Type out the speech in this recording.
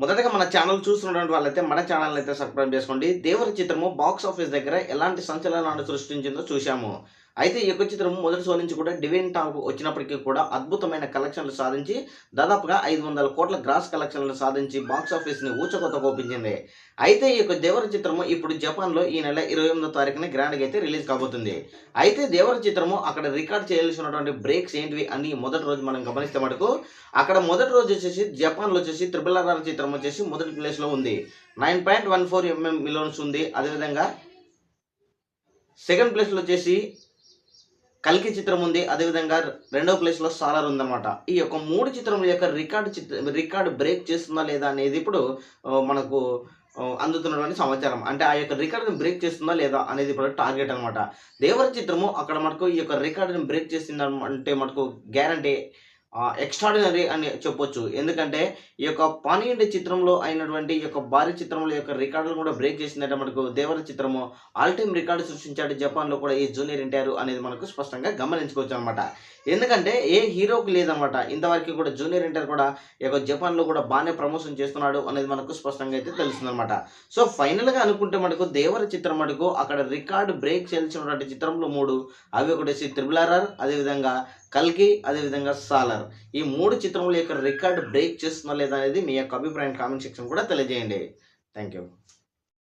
మొదటగా మన ఛానల్ చూస్తున్నటువంటి వాళ్ళైతే మన ఛానల్ అయితే సబ్స్క్రైబ్ చేసుకోండి. దేవర చిత్రము బాక్స్ ఆఫీస్ దగ్గర ఎలాంటి సంచలనాన్ని సృష్టించిందో చూశాము. అయితే ఈ యొక్క చిత్రం మొదటి షో నుంచి కూడా డివైన్ టాప్ వచ్చినప్పటికీ కూడా అద్భుతమైన కలెక్షన్లు సాధించి దాదాపుగా ఐదు వందల కోట్ల గ్రాస్ కలెక్షన్లు సాధించి బాక్స్ ఆఫీస్ని ఊచకొత్త కోపించింది. అయితే ఈ యొక్క దేవర చిత్రము ఇప్పుడు జపాన్లో ఈ నెల ఇరవై ఎనిమిదో తారీఖున గ్రాండ్గా అయితే రిలీజ్ కాబోతుంది. అయితే దేవర చిత్రము అక్కడ రికార్డ్ చేయాల్సినటువంటి బ్రేక్స్ ఏంటివి అని మొదటి రోజు మనం గమనిస్తే మటుకు అక్కడ మొదటి రోజు వచ్చేసి జపాన్లో వచ్చేసి త్రిబుల్ ఆర్ఆర్ చిత్రం వచ్చేసి మొదటి ప్లేస్లో ఉంది. Nine point one four MM millions ఉంది. అదేవిధంగా సెకండ్ ప్లేస్లో వచ్చేసి కల్కి చిత్రం ఉంది. అదేవిధంగా రెండవ ప్లేస్లో సాలార్ ఉందన్నమాట. ఈ యొక్క మూడు చిత్రముల యొక్క రికార్డు చిత్ర రికార్డు బ్రేక్ చేస్తుందా లేదా అనేది ఇప్పుడు మనకు అందుతున్నటువంటి సమాచారం. అంటే ఆ యొక్క రికార్డుని బ్రేక్ చేస్తుందా లేదా అనేది ఇప్పుడు టార్గెట్ అనమాట దేవర చిత్రము అక్కడ మనకు ఈ యొక్క రికార్డుని బ్రేక్ చేసిందంటే మనకు గ్యారంటీ ఎక్స్ట్రాడినరీ అని చెప్పొచ్చు. ఎందుకంటే ఈ యొక్క పానీయండి చిత్రంలో అయినటువంటి ఈ యొక్క భారీ చిత్రంలో యొక్క రికార్డులు కూడా బ్రేక్ చేసిందంటే మనకు దేవర చిత్రము. ఆల్ టైమ్ రికార్డు సృష్టించాడు జపాన్లో కూడా ఈ జూనియర్ ఎన్టీఆర్ అనేది మనకు స్పష్టంగా గమనించుకోవచ్చు అనమాట ఎందుకంటే ఏ హీరోకి లేదనమాట. ఇంతవరకు కూడా జూనియర్ ఎన్టీఆర్ కూడా ఈ యొక్క జపాన్లో కూడా బాగానే ప్రమోషన్ చేస్తున్నాడు అనేది మనకు స్పష్టంగా అయితే తెలుస్తుందనమాట. సో ఫైనల్గా అనుకుంటే మనకు దేవర చిత్రం మటుకు అక్కడ రికార్డు బ్రేక్ చేయాల్సినటువంటి చిత్రంలో మూడు. అవి ఒకటేసి త్రిబుల్ ఆర్ఆర్ అదేవిధంగా కల్కి అదేవిధంగా సాలర్. ఈ మూడు చిత్రములు యొక్క రికార్డ్ బ్రేక్ చేస్తుందా లేదా అనేది మీ యొక్క అభిప్రాయం కామెంట్ సెక్షన్ కూడా తెలియజేయండి. Thank you